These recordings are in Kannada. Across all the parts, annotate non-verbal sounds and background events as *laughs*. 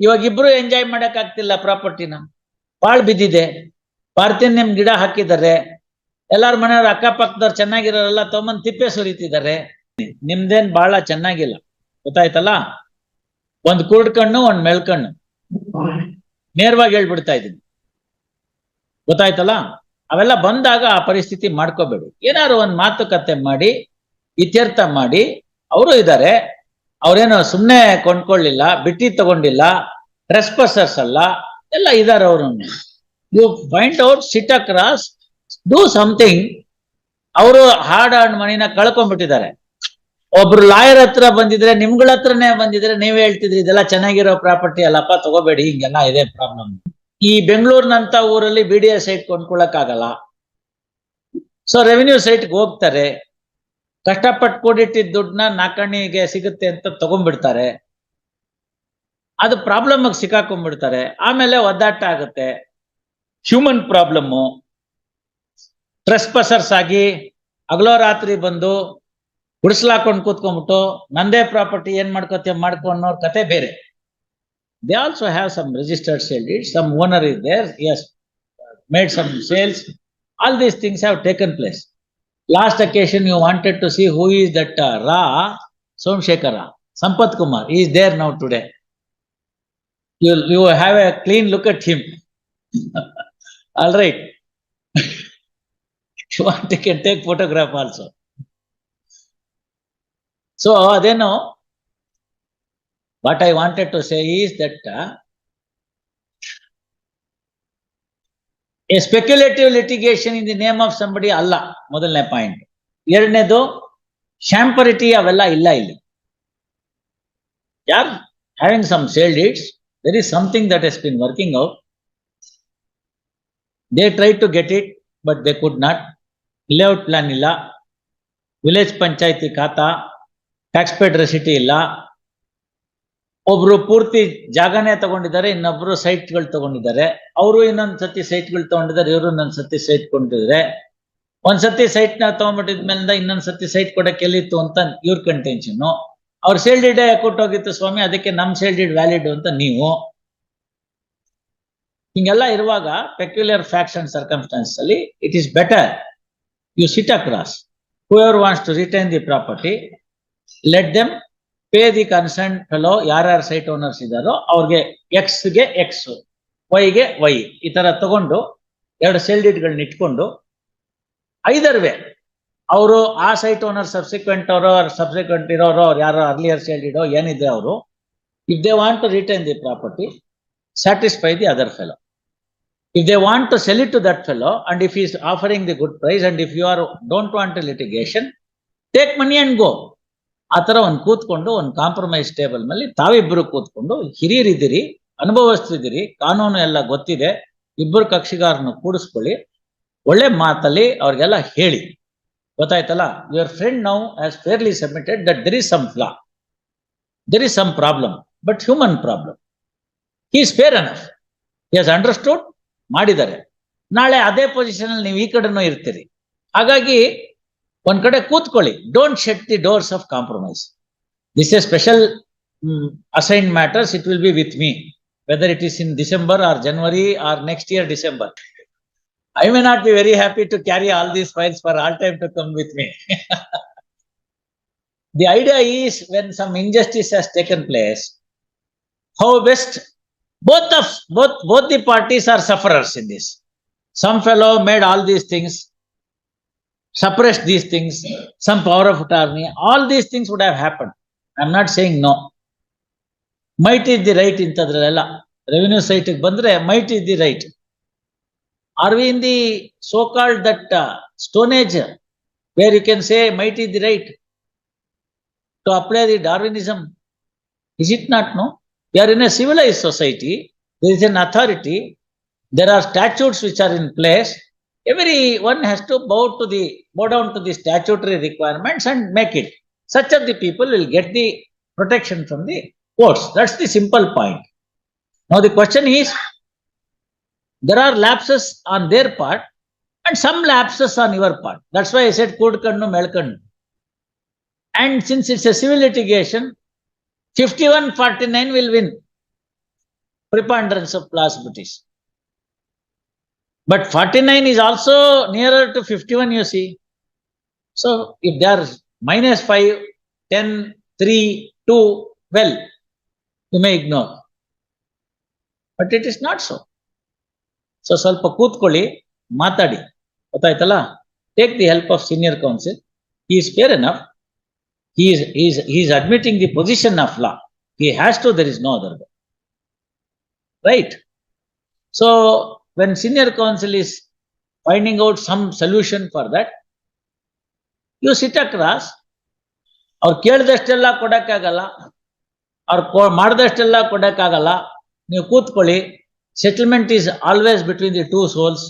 ಇವಾಗ ಇಬ್ರು ಎಂಜಾಯ್ ಮಾಡಕ್ ಆಗ್ತಿಲ್ಲ ಪ್ರಾಪರ್ಟಿನ ಬಾಳ್ ಬಿದ್ದಿದೆ. ಪಾರ್ಥಿನ್ಯಂ ಗಿಡ ಹಾಕಿದ್ದಾರೆ. ಎಲ್ಲಾರ ಮನೆಯವ್ರ ಅಕ್ಕಪಕ್ಕದವ್ರು ಚೆನ್ನಾಗಿರೋರೆಲ್ಲ ತಮ್ಮನ್ ತಿಪ್ಪೆ ಸುರಿತಿದ್ದಾರೆ. ನಿಮ್ದೇನ್ ಬಹಳ ಚೆನ್ನಾಗಿಲ್ಲ. ಗೊತ್ತಾಯ್ತಲ್ಲ? ಒಂದ್ ಕುರುಡ್ ಕಣ್ಣು, ಒಂದ್ ಮೆಳ್ಕಣ್ಣು ನೇರವಾಗಿ ಹೇಳ್ಬಿಡ್ತಾ ಇದ್ದೀನಿ. ಗೊತ್ತಾಯ್ತಲ್ಲ? ಅವೆಲ್ಲ ಬಂದಾಗ ಆ ಪರಿಸ್ಥಿತಿ ಮಾಡ್ಕೋಬೇಡಿ. ಏನಾದ್ರು ಒಂದ್ ಮಾತುಕತೆ ಮಾಡಿ, ಇತ್ಯರ್ಥ ಮಾಡಿ, ಅವರು ಇದ್ದಾರೆ ಅವ್ರೇನು ಸುಮ್ಮನೆ ಕೊಂಡ್ಕೊಳ್ಳಿಲ್ಲ, ಬಿಟ್ಟಿ ತಗೊಂಡಿಲ್ಲ ಟ್ರೆಸ್ಪಸರ್ಸ್ ಅಲ್ಲ, ಎಲ್ಲ ಇದಾರೆ ಅವರು you find out sit across do something ಅವರು ಹಾರ್ಡ್ ಅಂಡ್ ಮನಿನ ಕಳ್ಕೊಂಡ್ಬಿಟ್ಟಿದ್ದಾರೆ. ಒಬ್ರು ಲಾಯರ್ ಹತ್ರ ಬಂದಿದ್ರೆ, ನಿಮ್ಗಳ ಹತ್ರನೇ ಬಂದಿದ್ರೆ ನೀವ್ ಹೇಳ್ತಿದ್ರಿ, ಇದೆಲ್ಲ ಚೆನ್ನಾಗಿರೋ ಪ್ರಾಪರ್ಟಿ ಅಲ್ಲಪ್ಪ, ತಗೋಬೇಡಿ, ಹಿಂಗೆಲ್ಲ ಇದೆ ಪ್ರಾಬ್ಲಮ್ ಈ ಬೆಂಗಳೂರಿನಂತ ಊರಲ್ಲಿ ಬಿ ಡಿ ಸೈಟ್ ಕೊಂಡ್ಕೊಳಕ್ ಆಗಲ್ಲ ಸೊ ರೆವಿನ್ಯೂ ಸೈಟ್ಗೆ ಹೋಗ್ತಾರೆ. ಕಷ್ಟಪಟ್ಟು ಕೂಡಿಟ್ಟಿದ್ದ ದುಡ್ಡನ್ನ ನಾಲ್ಕಣಿಗೆ ಸಿಗುತ್ತೆ ಅಂತ ತಗೊಂಡ್ಬಿಡ್ತಾರೆ. ಅದು ಪ್ರಾಬ್ಲಮ್ ಸಿಕ್ಕಾಕೊಂಡ್ಬಿಡ್ತಾರೆ. ಆಮೇಲೆ ಒದ್ದಾಟ ಆಗುತ್ತೆ. ಹ್ಯೂಮನ್ ಪ್ರಾಬ್ಲಮ್ಮು ಟ್ರೆಸ್ಪಸರ್ಸ್ ಆಗಿ ಹಗಲೋ ರಾತ್ರಿ ಬಂದು ಗುಡಿಸ್ಲಾಕೊಂಡು ಕೂತ್ಕೊಂಡ್ಬಿಟ್ಟು ನಂದೇ ಪ್ರಾಪರ್ಟಿ ಏನ್ ಮಾಡ್ಕೋತೀವಿ ಮಾಡ್ಕೊ ಅನ್ನೋ ಕತೆ ಬೇರೆ. They also have some registered sale some owner is there as made some sales all these things have taken place Last occasion you wanted to see who is that uh, Ra, Somshekara, Sampath Kumar. He is there now today. You you have a clean look at him. *laughs* All right. *laughs* you want, you can take photograph also. So then, what I wanted to say is that uh, a speculative litigation in the name of somebody ಅಲ್ಲ ಮೊದಲನೇ ಪಾಯಿಂಟ್ ಎರಡನೇದು ಶಾಂಪರಿಟಿ ಅವೆಲ್ಲ ಇಲ್ಲ ಇಲ್ಲಿ ಯಾರ್ having some sale deeds there is something that has been working out they tried to get it but they could not layout plan ಇಲ್ಲ ವಿಲೇಜ್ ಪಂಚಾಯತಿ ಖಾತಾ ಟ್ಯಾಕ್ಸ್ ಪೇಡ್ ರೆಸಿಟಿ ಇಲ್ಲ ಒಬ್ರು ಪೂರ್ತಿ ಜಾಗನೇ ತಗೊಂಡಿದ್ದಾರೆ, ಇನ್ನೊಬ್ರು ಸೈಟ್ಗಳು ತಗೊಂಡಿದ್ದಾರೆ. ಅವರು ಇನ್ನೊಂದ್ ಸತಿ ಸೈಟ್ಗಳು ತಗೊಂಡಿದ್ದಾರೆ, ಇವರು ಇನ್ನೊಂದ್ ಸತಿ ಸೈಟ್ ಕೊಂಡಿದ್ದಾರೆ ಒಂದ್ ಸತಿ ಸೈಟ್ನ ತಗೊಂಡ್ಬಿಟ್ಟಿದ್ಮೇಲಿಂದ ಇನ್ನೊಂದ್ ಸತಿ ಸೈಟ್ ಕೊಡಕ್ಕೆ ಎಲ್ಲಿತ್ತು ಅಂತ ಇವ್ರ ಕಂಟೆನ್ಷನ್ ಅವ್ರ ಸೇಲ್ ಡೀಡ್ ಕೊಟ್ಟೋಗಿತ್ತು ಸ್ವಾಮಿ, ಅದಕ್ಕೆ ನಮ್ ಸೇಲ್ ಡೀಡ್ ವ್ಯಾಲಿಡ್ ಅಂತ ನೀವು. ಹಿಂಗೆಲ್ಲ ಇರುವಾಗ ಪೆಕ್ಯುಲರ್ ಫ್ಯಾಕ್ಟ್ಸ್ ಅಂಡ್ ಸರ್ಕಮ್ಸ್ಟಾನ್ಸ್ ಅಲ್ಲಿ it is better you sit across whoever wants to retain the property let them pay the concern fellow ಯಾರ್ಯಾರು ಸೈಟ್ ಓನರ್ಸ್ ಇದ್ದಾರೋ ಅವ್ರಿಗೆ ಎಕ್ಸ್ಗೆ ಎಕ್ಸ್ ವೈಗೆ ವೈ ಈ ತರ ತಗೊಂಡು ಎರಡು ಸೇಲ್ ಡೀಟ್ಗಳನ್ನ ಇಟ್ಕೊಂಡು ಐದರ್ ವೇ ಅವರು ಆ ಸೈಟ್ ಓನರ್ ಸಬ್ಸಿಕ್ವೆಂಟ್ ಅವರು ಸಬ್ಸಿಕ್ವೆಂಟ್ ಇರೋರು, ಅವ್ರು ಯಾರೋ ಅರ್ಲಿಯರ್ ಡೀಡೋ ಏನಿದೆ ಅವರು if they want to return the property satisfy the other fellow if they want to sell it to that fellow and if is offering the good price and if you are don't want litigation take money and go ಆ ತರ ಒಂದು ಕೂತ್ಕೊಂಡು ಒಂದು ಕಾಂಪ್ರಮೈಸ್ ಟೇಬಲ್ ಮೇಲೆ ತಾವಿಬ್ರು ಕೂತ್ಕೊಂಡು ಹಿರಿಯರಿದ್ದೀರಿ ಅನುಭವಿಸ್ತಿದ್ದೀರಿ ಕಾನೂನು ಎಲ್ಲ ಗೊತ್ತಿದೆ ಇಬ್ಬರು ಕಕ್ಷಿಗಾರನ್ನು ಕೂಡಿಸ್ಕೊಳ್ಳಿ, ಒಳ್ಳೆ ಮಾತಲ್ಲಿ ಅವ್ರಿಗೆಲ್ಲ ಹೇಳಿ. ಗೊತ್ತಾಯ್ತಲ್ಲ? Your friend now has fairly submitted that there is some flaw there is some problem but human problem is fair enough has understood ಮಾಡಿದ್ದಾರೆ. ನಾಳೆ ಅದೇ ಪೊಸಿಷನ್ ಅಲ್ಲಿ ನೀವು ಈ ಕಡೆನೂ ಇರ್ತೀರಿ. ಹಾಗಾಗಿ ಒಂದ್ ಕಡೆ ಕೂತ್ಕೊಳ್ಳಿ. Don't shut the doors of compromise this a special assign matters it will be with me whether it is in December or January or next year December I may not be very happy to carry all these files for all time to come with me the idea is when some injustice has taken place, how best both of, both both the parties are sufferers in this. Some fellow made all these things suppressed these things some power of attorney all these things would have happened i'm not saying no might is the right ಇಂಥದ್ರಲ್ಲೆಲ್ಲ ರೆವಿನ್ಯೂ ಸೈಟ್ ಬಂದ್ರೆ might is the right are we in the so called that uh, stone age where you can say might is the right to apply the darwinism is it not no we are in a civilized society. There is an authority. There are statutes which are in place. Everyone has to bow to the bow down to the statutory requirements and make it. Such of the people will get the protection from the courts. That's the simple point. Now the question is, there are lapses on their part and some lapses on your part. That's why I said Kodkannu Melkannu. And since it's a civil litigation, 5149 will win. preponderance of plausibilities. But forty-nine is also nearer to fifty-one, you see. So if they are minus five, ten, three, two, well, you may ignore. But it is not so. So ಸ್ವಲ್ಪ ಕೂತ್ಕೊಳ್ಳಿ ಮಾತಾಡಿ ಗೊತ್ತಾಯ್ತಲ್ಲ take the help of senior counsel ಈ is fair enough he is, he is, he is admitting the position of law. He has to, there is no other way. When senior counsel is finding out some solution for that, you sit across, ಅವ್ರು ಕೇಳಿದಷ್ಟೆಲ್ಲ ಕೊಡಕ್ಕಾಗಲ್ಲ ಅವ್ರು ಕೊ ಮಾಡಿದಷ್ಟೆಲ್ಲ ಕೊಡಕ್ಕಾಗಲ್ಲ ನೀವು ಕೂತ್ಕೊಳ್ಳಿ settlement is always between the two souls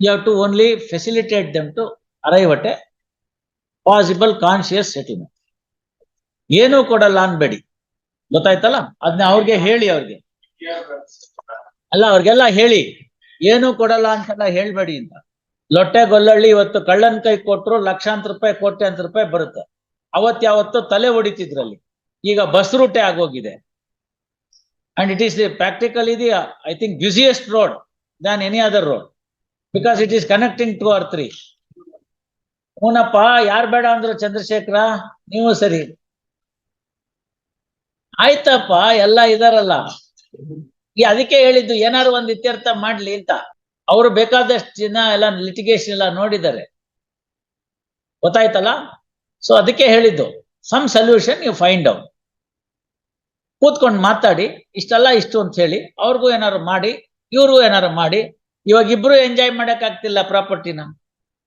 you have to only facilitate them to arrive at a possible conscious settlement ಏನೂ ಕೊಡಲ್ಲ ಅನ್ಬೇಡಿ. ಗೊತ್ತಾಯ್ತಲ್ಲ? ಅದನ್ನ ಅವ್ರಿಗೆ ಹೇಳಿ ಅವ್ರಿಗೆ. ಅಲ್ಲ ಅವ್ರಿಗೆಲ್ಲ ಹೇಳಿ. ಏನೂ ಕೊಡಲ್ಲ ಅಂತೆಲ್ಲ ಹೇಳ್ಬೇಡಿ ಅಂತ. ಲೊಟ್ಟೆ ಗೊಲ್ಲಳ್ಳಿ ಇವತ್ತು ಕಳ್ಳನ್ ಕೈ ಕೊಟ್ರು ಲಕ್ಷಾಂತರ ರೂಪಾಯಿ, ಕೋಟ್ಯಾಂತರ ರೂಪಾಯಿ ಬರುತ್ತೆ. ಅವತ್ ಯಾವತ್ತು ತಲೆ ಹೊಡಿತಿದ್ರಲ್ಲಿ. ಈಗ ಬಸ್ ರೂಟೆ ಆಗೋಗಿದೆ. And it is practical the I think busiest road than any other road because it is connecting to or three ಹೂನಪ್ಪ ಯಾರು ಬೇಡ ಅಂದ್ರು ಚಂದ್ರಶೇಖರ? ನೀವು ಸರಿ. ಆಯ್ತಪ್ಪ, ಎಲ್ಲ ಇದಾರಲ್ಲ. ಈ ಅದಕ್ಕೆ ಹೇಳಿದ್ದು ಏನಾದ್ರು ಒಂದು ಇತ್ಯರ್ಥ ಮಾಡ್ಲಿ ಅಂತ. ಅವರು ಬೇಕಾದಷ್ಟು ಜನ ಎಲ್ಲ ಲಿಟಿಗೇಷನ್ ಎಲ್ಲ ನೋಡಿದ್ದಾರೆ. ಗೊತ್ತಾಯ್ತಲ್ಲ? ಸೊ ಅದಕ್ಕೆ ಹೇಳಿದ್ದು some solution you find out ಕೂತ್ಕೊಂಡು ಮಾತಾಡಿ, ಇಷ್ಟಲ್ಲ ಇಷ್ಟು ಅಂತ ಹೇಳಿ, ಅವ್ರಿಗೂ ಏನಾರು ಮಾಡಿ, ಇವ್ರಿಗೂ ಏನಾರು ಮಾಡಿ, ಇವಾಗ ಇಬ್ರು ಎಂಜಾಯ್ ಮಾಡಕ್ ಆಗ್ತಿಲ್ಲ ಪ್ರಾಪರ್ಟಿನ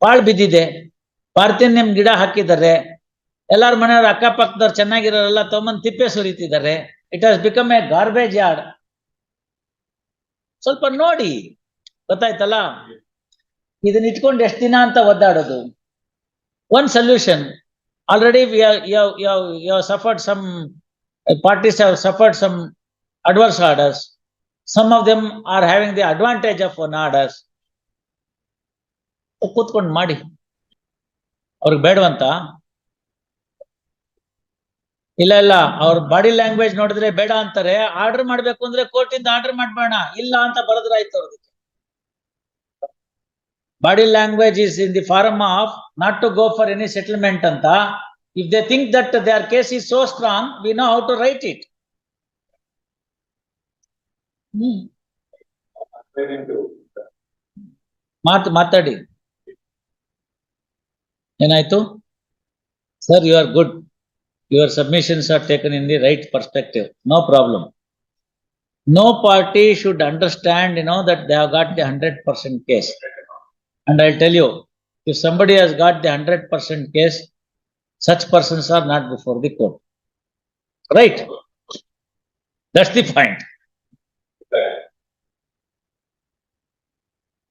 ಪಾಳ್ ಬಿದ್ದಿದೆ. ಪಾರ್ಥಿನ್ಯಂ ಗಿಡ ಹಾಕಿದ್ದಾರೆ. ಎಲ್ಲಾರ ಮನೆಯವ್ರ ಅಕ್ಕಪಕ್ಕದವ್ರು ಚೆನ್ನಾಗಿರೋರೆಲ್ಲ ತಗೊಂಬಂದ್ ತಿಪ್ಪೆ ಸುರಿತಿದ್ದಾರೆ. It has become a garbage yard ಸ್ವಲ್ಪ ನೋಡಿ. ಗೊತ್ತಾಯ್ತಲ್ಲ? ಇದನ್ನ ಇಟ್ಕೊಂಡು ಎಷ್ಟ್ ದಿನ ಅಂತ ಒದ್ದಾಡೋದು. One solution already suffered some parties have suffered some adverse orders some of them are having the advantage of one orders ಕೂತ್ಕೊಂಡು ಮಾಡಿ. ಅವ್ರಿಗೆ ಬೇಡವಂತ ಇಲ್ಲ ಇಲ್ಲ. ಅವ್ರ ಬಾಡಿ ಲ್ಯಾಂಗ್ವೇಜ್ ನೋಡಿದ್ರೆ ಬೇಡ ಅಂತಾರೆ. ಆರ್ಡರ್ ಮಾಡ್ಬೇಕು ಅಂದ್ರೆ ಕೋರ್ಟಿಂದ ಆರ್ಡರ್ ಮಾಡ್ಬೇಡ. ಇಲ್ಲ ಅಂತ ಬರೆದ್ರಾಯ್ತು ಅವ್ರದಕ್ಕೆ body language is in the form of not to go for any settlement ಅಂತ. If they think that they are case is so strong we know how to write it ಮಾತು ಮಾತಾಡಿ. ಏನಾಯ್ತು? Sir you are good Your submissions are taken in the right perspective no problem no party should understand you know that they have got the hundred percent case and I tell you if somebody has got the hundred percent case such persons are not before the court. Right? That's the point.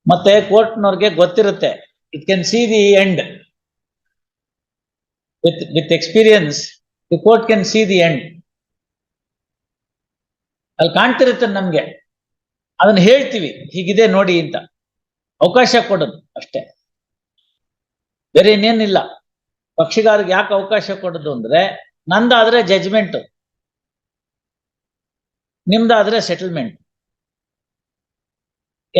ಮತ್ತೆ ಕೋರ್ಟ್ನವ್ರಿಗೆ ಗೊತ್ತಿರುತ್ತೆ it can see the end with with experience The court can see the end ಅಲ್ಲಿ ಕಾಣ್ತಿರುತ್ತೆ ನಮ್ಗೆ. ಅದನ್ನ ಹೇಳ್ತೀವಿ. ಹೀಗಿದೆ ನೋಡಿ ಅಂತ. ಅವಕಾಶ ಕೊಡೋದು ಅಷ್ಟೇ. ಬೇರೆ ಇನ್ನೇನಿಲ್ಲ. ಪಕ್ಷಿಗಾರಿಗೆ ಯಾಕೆ ಅವಕಾಶ ಕೊಡೋದು ಅಂದ್ರೆ, ನಂದಾದ್ರೆ judgment ನಿಮ್ದಾದ್ರೆ settlement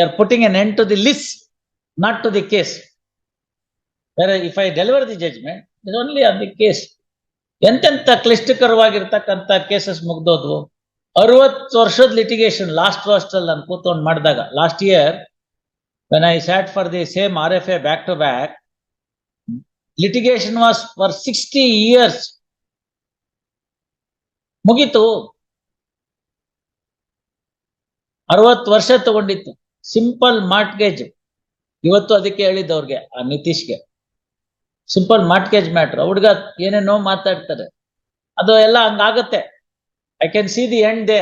are putting an end to the lis not to the case ಬೇರೆ if I deliver the judgment is only on the case ಎಂತೆಂತ ಕ್ಲಿಷ್ಟಕರವಾಗಿರ್ತಕ್ಕಂಥ ಕೇಸಸ್ ಮುಗ್ದೋದ್ವು? ಅರವತ್ತು ವರ್ಷದ ಲಿಟಿಗೇಷನ್ ಲಾಸ್ಟ್ ಅಲ್ಲಿ ನಾನು ಕೂತ್ಕೊಂಡು ಮಾಡಿದಾಗ last year when I sat for the same R F A back to back litigation was for sixty years ಮುಗೀತು. ಅರವತ್ತು ವರ್ಷ ತಗೊಂಡಿತ್ತು. ಸಿಂಪಲ್ ಮಾರ್ಟ್ಗೇಜ್ ಇವತ್ತು ಅದಕ್ಕೆ ಹೇಳಿದ್ದವ್ರಿಗೆ ಆ ನಿತೀಶ್ಗೆ. ಸಿಂಪಲ್ ಮಾರ್ಟ್ಗೇಜ್ ಮ್ಯಾಟ್ರ್ ಹುಡುಗ ಏನೇನೋ ಮಾತಾಡ್ತಾರೆ. ಅದು ಎಲ್ಲ ಹಂಗಾಗತ್ತೆ. I can see the end they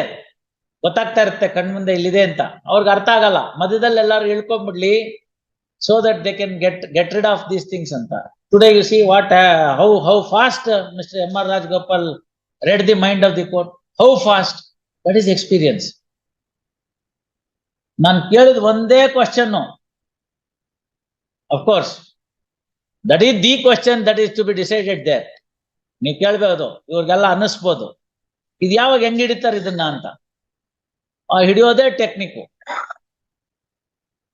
ಗೊತ್ತಾಗ್ತಾ ಇರುತ್ತೆ ಕಣ್ಣು ಮುಂದೆ ಇಲ್ಲಿದೆ ಅಂತ. ಅವ್ರಿಗೆ ಅರ್ಥ ಆಗಲ್ಲ. ಮಧ್ಯದಲ್ಲಿ ಎಲ್ಲರೂ ಹೇಳ್ಕೊಂಬಿಡ್ಲಿ so that they can get get rid of these things ಅಂತ. Today you see what how how fast Mister M R Rajagopal read the mind of the court how fast that is experience ನಾನು ಕೇಳಿದ್ ಒಂದೇ question of course that is the question that is to be decided there ನೀವು ಕೇಳ್ಬೋದು ಇವ್ರಿಗೆಲ್ಲ ಅನ್ನಿಸ್ಬೋದು. ಇದು ಯಾವಾಗ ಹೆಂಗ್ ಹಿಡಿತಾರೆ ಇದನ್ನ ಅಂತ? ಹಿಡಿಯೋದೇ ಟೆಕ್ನಿಕ್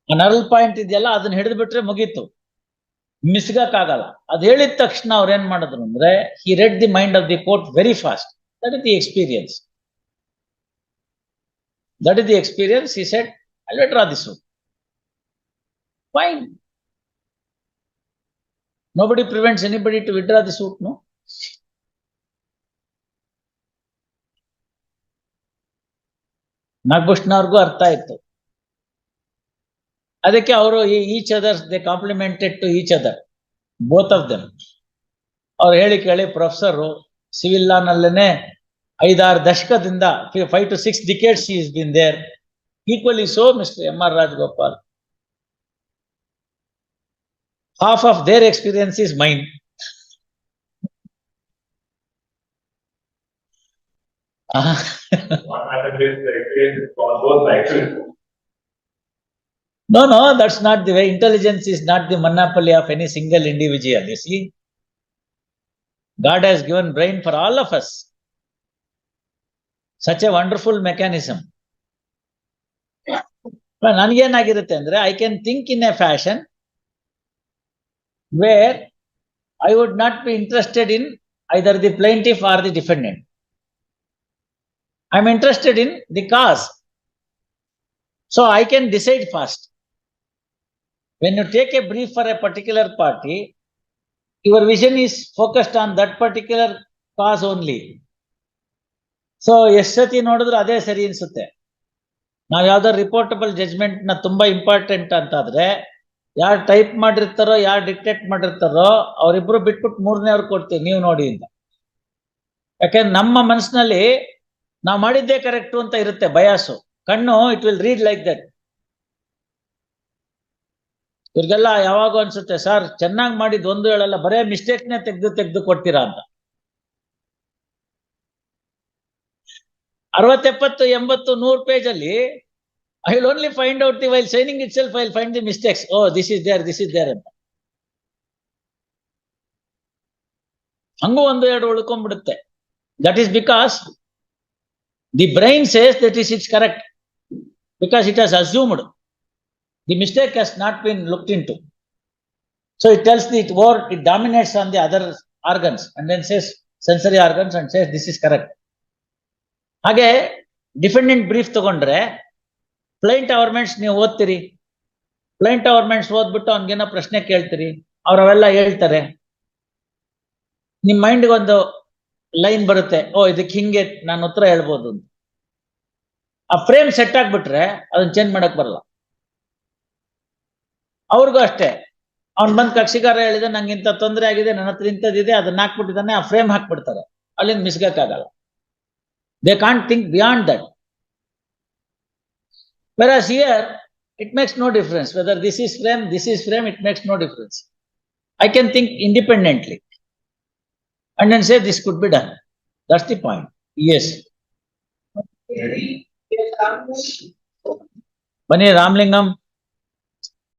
ನರಲ್ ಪಾಯಿಂಟ್ ಇದೆಯಲ್ಲ, ಅದನ್ನ ಹಿಡಿದು ಬಿಟ್ರೆ ಮುಗೀತು. ಮಿಸ್ಗಕ್ಕಾಗಲ್ಲ. ಅದು ಹೇಳಿದ ತಕ್ಷಣ ಅವ್ರು ಏನ್ ಮಾಡಿದ್ರು ಅಂದ್ರೆ he read the mind of the court very fast that is the experience that is the experience he said I draw this fine nobody prevents anybody to withdraw the suit no? ನಾಗಭೂಷಣವ್ರಿಗೂ ಅರ್ಥ ಆಯ್ತು. ಅದಕ್ಕೆ ಅವರು each others they complimented to each other both of them ಅವ್ರು ಹೇಳಿ ಕೇಳಿ ಪ್ರೊಫೆಸರು ಸಿವಿಲ್ ಲಾನಲ್ಲೇನೆ ಐದಾರು ದಶಕದಿಂದ five to six decades is been there equally so Mister M R Rajagopal half of their experience is mine. Ah, What happened is the experience for both sides. no, no, that's not the way. Intelligence is not the monopoly of any single individual, you see. God has given brain for all of us. Such a wonderful mechanism. ನನಗೇನಾಗಿರುತ್ತೆ ಅಂದ್ರೆ I can think in a fashion Where I would not be interested in either the plaintiff or the defendant. I'm interested in the cause. So I can decide fast. When you take a brief for a particular party, your vision is focused on that particular cause only. So yes, ಸತಿ ನೋಡಿದ್ರು ಅದೇ ಸರಿ ಅನ್ಸುತ್ತೆ ನಾವ್ ಯಾವ್ದೋ ರಿಪೋರ್ಟಬಲ್ ಜಜ್ಮೆಂಟ್ನ ತುಂಬಾ ಇಂಪಾರ್ಟೆಂಟ್ ಅಂತಾದ್ರೆ ಯಾರು ಟೈಪ್ ಮಾಡಿರ್ತಾರೋ, ಯಾರು ಡಿಕ್ಟೇಟ್ ಮಾಡಿರ್ತಾರೋ, ಅವರಿಬ್ರು ಬಿಟ್ಬಿಟ್ಟು ಮೂರನೇ ಅವ್ರು ಕೊಡ್ತೀವಿ ನೀವು ನೋಡಿ ಅಂತ. ಯಾಕಂದ್ರೆ ನಮ್ಮ ಮನಸ್ಸಿನಲ್ಲಿ ನಾವು ಮಾಡಿದ್ದೇ ಕರೆಕ್ಟು ಅಂತ ಇರುತ್ತೆ ಬಯಾಸು. ಕಣ್ಣು it will read like that ಇವ್ರಿಗೆಲ್ಲ ಯಾವಾಗ ಅನ್ಸುತ್ತೆ, ಸರ್, ಚೆನ್ನಾಗಿ ಮಾಡಿದ್ ಒಂದು ಹೇಳಲ್ಲ, ಬರೇ ಮಿಸ್ಟೇಕ್ನೇ ತೆಗ್ದು ತೆಗ್ದು ಕೊಡ್ತೀರಾ ಅಂತ. ಅರವತ್ತೆಪ್ಪತ್ತು, ಎಂಬತ್ತು, ನೂರು ಪೇಜ್ ಅಲ್ಲಿ I will only find out the while signing itself I will find the mistakes oh this is there this is there ಅಂತ ಹಂಗೂ ಒಂದು ಎರಡು ಉಳ್ಕೊಂಡ್ಬಿಡುತ್ತೆ that is because the brain says that is it's correct because it has assumed the mistake has not been looked into so it tells the it wore it dominates on the other organs and then says sensory organs and says this is correct ಹಾಗೆ ಡಿಫೆಂಡೆಂಟ್ ಬ್ರೀಫ್ ತಗೊಂಡ್ರೆ ಪ್ಲೈಂಟ್ ಅವರ್ಮೆಂಟ್ಸ್ ನೀವು ಓದ್ತೀರಿ. ಪ್ಲೈಂಟ್ ಅವರ್ಮೆಂಟ್ಸ್ ಓದ್ಬಿಟ್ಟು ಅವ್ನಿಗೇನೋ ಪ್ರಶ್ನೆ ಕೇಳ್ತೀರಿ. ಅವ್ರವೆಲ್ಲ ಹೇಳ್ತಾರೆ. ನಿಮ್ ಮೈಂಡ್ಗೆ ಒಂದು ಲೈನ್ ಬರುತ್ತೆ. ಓ, ಇದಕ್ಕೆ ಹಿಂಗೆ ನಾನು ಉತ್ತರ ಹೇಳ್ಬೋದು ಅಂತ. ಆ ಫ್ರೇಮ್ ಸೆಟ್ ಆಗ್ಬಿಟ್ರೆ ಅದನ್ನ ಚೇಂಜ್ ಮಾಡಕ್ ಬರಲ್ಲ. ಅವ್ರಿಗೂ ಅಷ್ಟೇ. ಅವ್ನ್ ಬಂದ್ ಕಕ್ಷಿಗಾರ ಹೇಳಿದೆ ನಂಗೆ ಇಂಥ ತೊಂದರೆ ಆಗಿದೆ, ನನ್ನ ಹತ್ರ ಇಂಥದ್ದಿದೆ ಅದನ್ನ ಹಾಕ್ಬಿಟ್ಟಿದ್ದಾನೆ, ಆ ಫ್ರೇಮ್ ಹಾಕ್ಬಿಡ್ತಾರೆ. ಅಲ್ಲಿಂದ ಮಿಸ್ಗಕ್ಕಾಗಲ್ಲ they can't think beyond that Whereas here, it makes no difference whether this is frame, this is frame, it makes no difference. I can think independently and then say this could be done. That's the point. Yes. Bani Ramlingam.